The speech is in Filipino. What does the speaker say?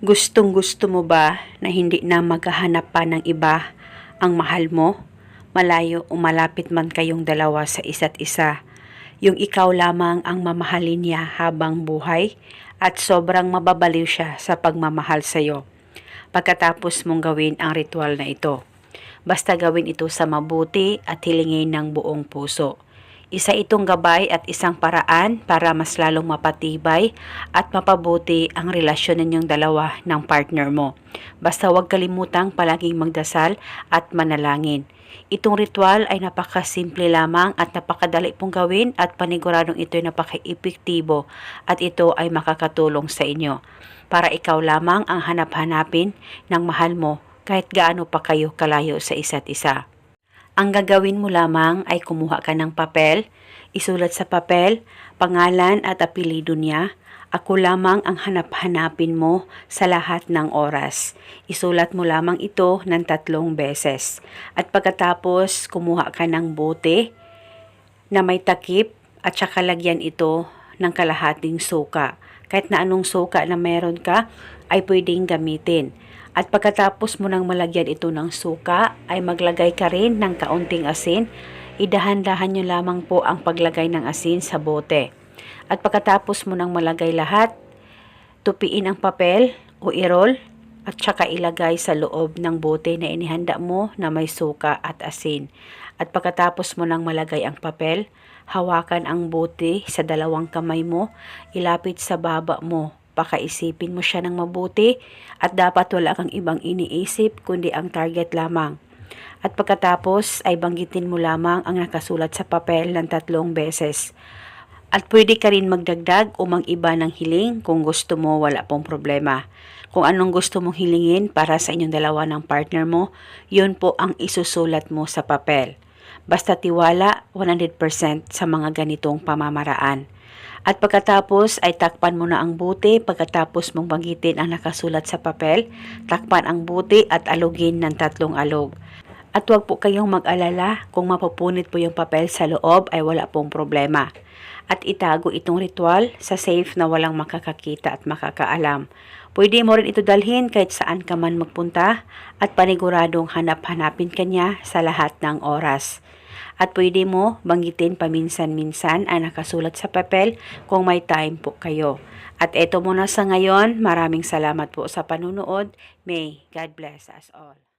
Gustong gusto mo ba na hindi na maghahanap pa ng iba ang mahal mo? Malayo o malapit man kayong dalawa sa isa't isa. Yung ikaw lamang ang mamahalin niya habang buhay at sobrang mababaliw siya sa pagmamahal sa iyo. Pagkatapos mong gawin ang ritual na ito. Basta gawin ito sa mabuti at hilingin ng buong puso. Isa itong gabay at isang paraan para mas lalong mapatibay at mapabuti ang relasyon ninyong dalawa ng partner mo. Basta huwag kalimutang palaging magdasal at manalangin. Itong ritual ay napakasimple lamang at napakadali pong gawin at paniguradong ito ay napaka-epektibo at ito ay makakatulong sa inyo para ikaw lamang ang hanap-hanapin ng mahal mo kahit gaano pa kayo kalayo sa isa't isa. Ang gagawin mo lamang ay kumuha ka ng papel, isulat sa papel, pangalan at apelido niya. Ako lamang ang hanap-hanapin mo sa lahat ng oras. Isulat mo lamang ito ng tatlong beses. At pagkatapos, kumuha ka ng bote na may takip at saka lagyan ito ng kalahating suka. Kahit na anong suka na meron ka, ay pwedeng gamitin. At pagkatapos mo nang malagyan ito ng suka, ay maglagay ka rin ng kaunting asin. Idahan-dahan nyo lamang po ang paglagay ng asin sa bote. At pagkatapos mo nang malagay lahat, tupiin ang papel o irol at saka ilagay sa loob ng bote na inihanda mo na may suka at asin. At pagkatapos mo nang malagay ang papel, hawakan ang bote sa dalawang kamay mo, ilapit sa baba mo pakaisipin mo siya ng mabuti at dapat wala kang ibang iniisip kundi ang target lamang. At pagkatapos ay banggitin mo lamang ang nakasulat sa papel ng tatlong beses. At pwede ka rin magdagdag o mang-iba ng hiling kung gusto mo wala pong problema. Kung anong gusto mong hilingin para sa inyong dalawa ng partner mo, yun po ang isusulat mo sa papel. Basta tiwala 100% sa mga ganitong pamamaraan. At pagkatapos ay takpan mo na ang buti pagkatapos mong banggitin ang nakasulat sa papel, takpan ang buti at alugin ng tatlong alog. At huwag po kayong mag-alala kung mapupunit po yung papel sa loob ay wala pong problema. At itago itong ritual sa safe na walang makakakita at makakaalam. Pwede mo rin ito dalhin kahit saan ka man magpunta at paniguradong hanap-hanapin kanya sa lahat ng oras. At pwede mo banggitin paminsan-minsan ang nakasulat sa papel kung may time po kayo. At eto muna sa ngayon, maraming salamat po sa panunood. May God bless us all.